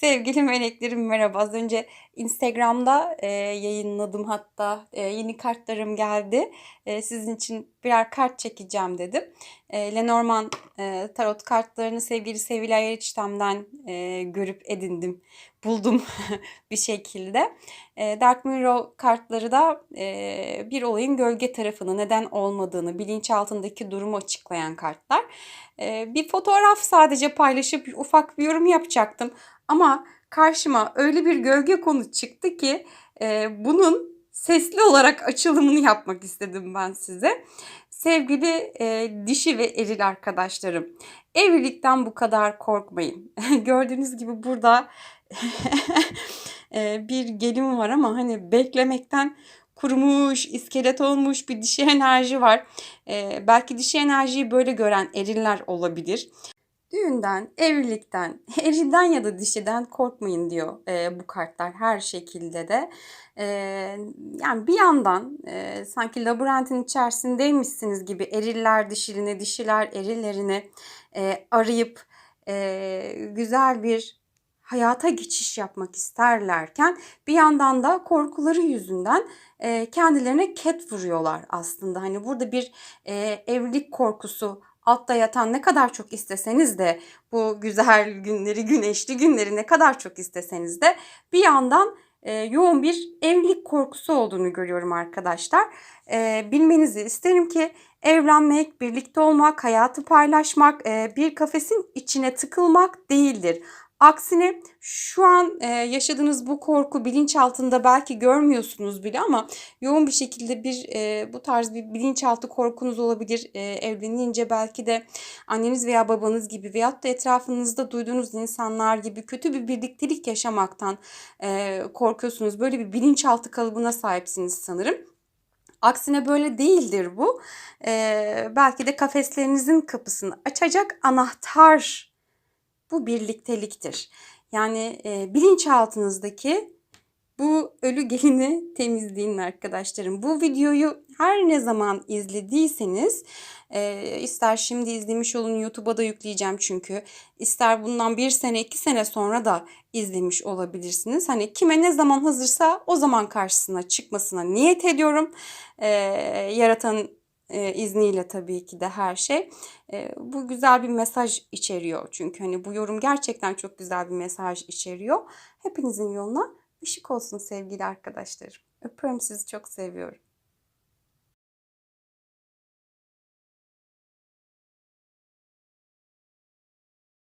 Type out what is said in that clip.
Sevgili meleklerim merhaba. Az önce Instagram'da e, yayınladım hatta e, yeni kartlarım geldi. E, sizin için birer kart çekeceğim dedim. E, Lenormand e, tarot kartlarını sevgili Sevilay Eriçtem'den e, görüp edindim, buldum bir şekilde. E, Dark Mirror kartları da e, bir olayın gölge tarafını neden olmadığını, bilinçaltındaki durumu açıklayan kartlar. E, bir fotoğraf sadece paylaşıp ufak bir yorum yapacaktım. Ama karşıma öyle bir gölge konu çıktı ki e, bunun sesli olarak açılımını yapmak istedim ben size. Sevgili e, dişi ve eril arkadaşlarım, evlilikten bu kadar korkmayın. Gördüğünüz gibi burada e, bir gelin var ama hani beklemekten kurumuş, iskelet olmuş bir dişi enerji var. E, belki dişi enerjiyi böyle gören eriller olabilir. Düğünden, evlilikten, erinden ya da dişiden korkmayın diyor e, bu kartlar her şekilde de. E, yani bir yandan e, sanki labirentin içerisindeymişsiniz gibi eriller dişiline, dişiler erilerini e, arayıp e, güzel bir hayata geçiş yapmak isterlerken bir yandan da korkuları yüzünden e, kendilerine ket vuruyorlar aslında. Hani burada bir e, evlilik korkusu altta yatan ne kadar çok isteseniz de bu güzel günleri, güneşli günleri ne kadar çok isteseniz de bir yandan e, yoğun bir evlilik korkusu olduğunu görüyorum arkadaşlar. E, bilmenizi isterim ki evlenmek, birlikte olmak, hayatı paylaşmak, e, bir kafesin içine tıkılmak değildir. Aksine şu an e, yaşadığınız bu korku bilinçaltında belki görmüyorsunuz bile ama yoğun bir şekilde bir e, bu tarz bir bilinçaltı korkunuz olabilir. E, evlenince belki de anneniz veya babanız gibi veyahut da etrafınızda duyduğunuz insanlar gibi kötü bir birliktelik yaşamaktan e, korkuyorsunuz. Böyle bir bilinçaltı kalıbına sahipsiniz sanırım. Aksine böyle değildir bu. Ee, belki de kafeslerinizin kapısını açacak anahtar bu birlikteliktir. Yani e, bilinçaltınızdaki bu ölü gelini temizleyin arkadaşlarım. Bu videoyu her ne zaman izlediyseniz e, ister şimdi izlemiş olun YouTube'a da yükleyeceğim çünkü ister bundan bir sene iki sene sonra da izlemiş olabilirsiniz. Hani kime ne zaman hazırsa o zaman karşısına çıkmasına niyet ediyorum. E, yaratan e, izniyle tabii ki de her şey. E, bu güzel bir mesaj içeriyor. Çünkü hani bu yorum gerçekten çok güzel bir mesaj içeriyor. Hepinizin yoluna ışık olsun sevgili arkadaşlarım. Öpüyorum sizi çok seviyorum.